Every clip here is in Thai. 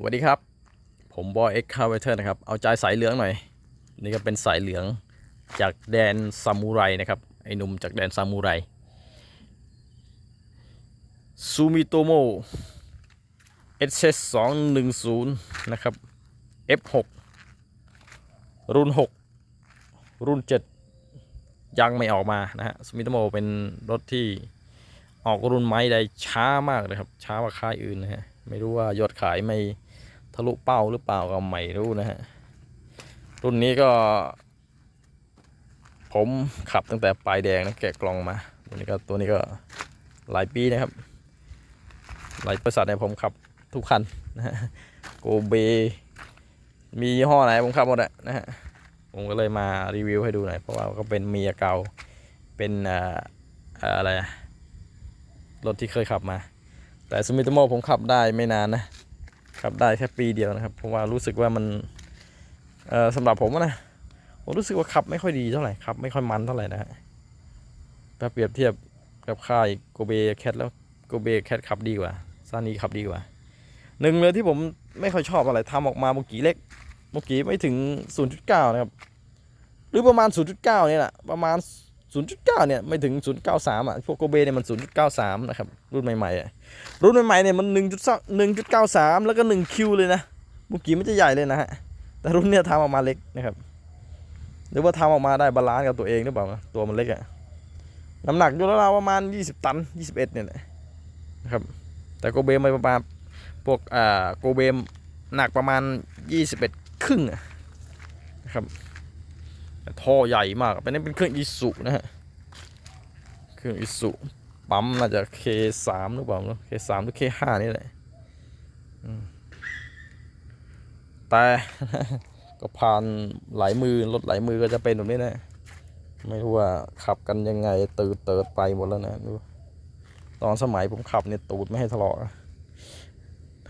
สวัสดีครับ ผมบอยเอ็กคาเวเทอร์นะครับ เอาใจสายเหลืองหน่อย นี่ก็เป็นสายเหลืองจากแดนซามูไรนะครับ ไอ้หนุ่มจากแดนซามูไรซูมิโตโม SS 2 1 0นะครับ F6 รุ่น 6 รุ่น 7 ยังไม่ออกมานะฮะซูมิโตโมเป็นรถที่ออกรุ่นไม้ได้ช้ามากเลยครับ ช้ากว่าค่ายอื่นนะฮะ ไม่รู้ว่ายอดขายไม่ะลุเป้าหรือเปล่าก็ไม่รู้นะฮะ รุ่นนี้ก็ ผมขับตั้งแต่ปลายแดงนะแกะกล่องมาตัวนี้ก็ตัวนี้ก็หลายปีนะครับ หลายบริษัทเนี่ยผมขับทุกคันนะฮะโกเบ มียี่ห้อไหนผมขับหมดอะนะฮะผมก็เลยมารีวิวให้ดูหน่อยเพราะว่าก็เป็นเมียเก่าเป็นอ่าอะไรรถที่เคยขับมา แต่สมิธโมผมขับได้ไม่นานนะ ขับได้แค่ปีเดียวนะครับ เพราะว่ารู้สึกว่ามันเออสำหรับผมนะผมรู้สึกว่าขับไม่ค่อยดีเท่าไหร่ขับไม่ค่อยมันเท่าไหร่นะฮะถ้าเปรียบเทียบกับค่ายโกเบแคทแล้วโกเบแคทขับดีกว่าซานีขับดีกว่าหนึ่งเลยที่ผมไม่ค่อยชอบอะไรทำออกมาโมกี้เล็กโมกี้ไม่ถึง 0.9 นะครับ หรือประมาณ 0.9 นี่แหละประมาณ 0.9 เนี่ยไม่ถึง 0.93 อะ พวกโกเบเนี่ยมัน 0.93 นะครับ รุ่นใหม่ๆอะรุ่นใหม่ๆเนี่ยมัน1.1.93 แล้วก็1คิวเลยนะโมกี้มันจะใหญ่เลยนะฮะ แต่รุ่นเนี้ยทำออกมาเล็กนะครับ หรือว่าทำออกมาได้บาลานซ์กับตัวเองหรือเปล่า ตัวมันเล็กอะน้ำหนักอยู่แล้วประมาณ 20 ตัน 21 เนี่ยแหละนะครับ แต่โกเบมไปประมาณพวกอ่าโกเบมหนักประมาณ 21 ครึ่งอะนะครับ ท่อใหญ่มากเป็นนี่เป็นเครื่องอิสุนะฮะ เครื่องอิสุปั๊มน่าจะ K3 หรือเปล่าเนอะ K3 หรือ K5 นี่แหละแต่ก็ผ่านหลายมือรถหลายมือก็จะเป็นแบบนี้นะ ไม่รู้ว่าขับกันยังไงตืดเติดไปหมดแล้วนะดูตอนสมัยผมขับเนี่ยตูดไม่ให้ทะเลาะ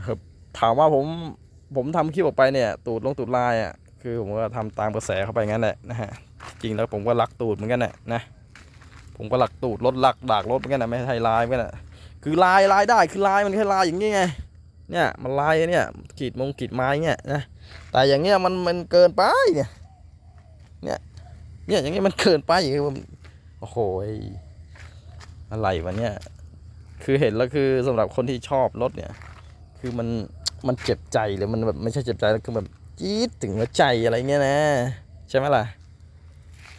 ครับถามว่าผมผมทำคลิปออกไปเนี่ย ตูดลงตูดลายอะ คือผมก็ทำตามกระแสเข้าไปงั้นแหละนะฮะจริงแล้วผมก็รักตูดเหมือนกันแหละนะผมก็รักตูดรถรักดากรถเหมือนกันนะไม่ใช่ลายเหมือนกันนะคือลายลายได้คือลายมันแค่ลายอย่างงี้ไงเนี่ยมันลายเนี่ยขีดมงขีดไม้เนี่ยนะแต่อย่างเงี้ยมันมันเกินไปเนี่ยเนี่ยเนี่ยอย่างเงี้ยมันเกินไปอย่างเงี้ยมันโอ้โหอะไรวะเนี่ยคือเห็นแล้วคือสำหรับคนที่ชอบรถเนี่ย คือมันมันเจ็บใจเลยมันแบบไม่ใช่เจ็บใจแล้วคือแบบ จี๊ดถึงหัวใจอะไรเงี้ยนะ ใช่ไหมล่ะ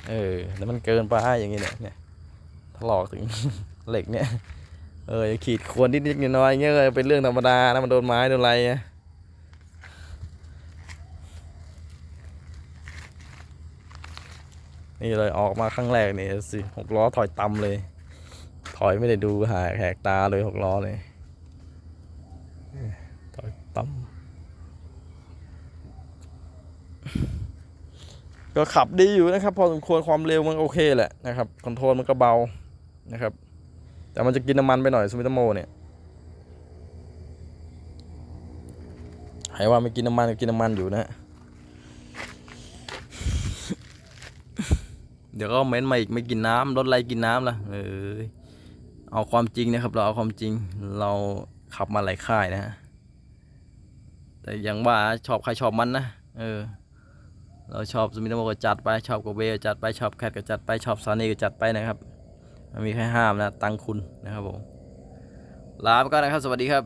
เออแล้วมันเกินไปอย่างเงี้ยเนี่ยถลอกถึงเหล็กเนี่ย เออขีดข่วนนิดๆน้อยๆเงี้ยเป็นเรื่องธรรมดานะมันโดนไม้โดนอะไรนี่เลยออกมาครั้งแรกนี่สิหกล้อถอยต่ำเลย ถอยไม่ได้ดูหาแหกตาเลยหกล้อเลย ถอยต่ำ ก็ขับดีอยู่นะครับ พอสมควรความเร็วมันโอเคแหละนะครับคอนโทรลมันก็เบานะครับ แต่มันจะกินน้ำมันไปหน่อยสมิธโมเนี่ยให้ว่าไม่กินน้ำมันก็กินน้ำมันอยู่นะเดี๋ยวก็เม้นมาอีกไม่กินน้ำรถไรกินน้ำล่ะเออเอาความจริงนะครับ เราเอาความจริงเราขับมาหลายค่ายนะฮะแต่อย่างว่าชอบใครชอบมันนะเออ เราชอบสมิธโมก็จัดไปชอบโกเบก็จัดไปชอบแคทก็จัดไปชอบซานีก็จัดไปนะครับไม่มีใครห้ามนะตังคุณนะครับผมลาไปก่อนนะครับ สวัสดีครับ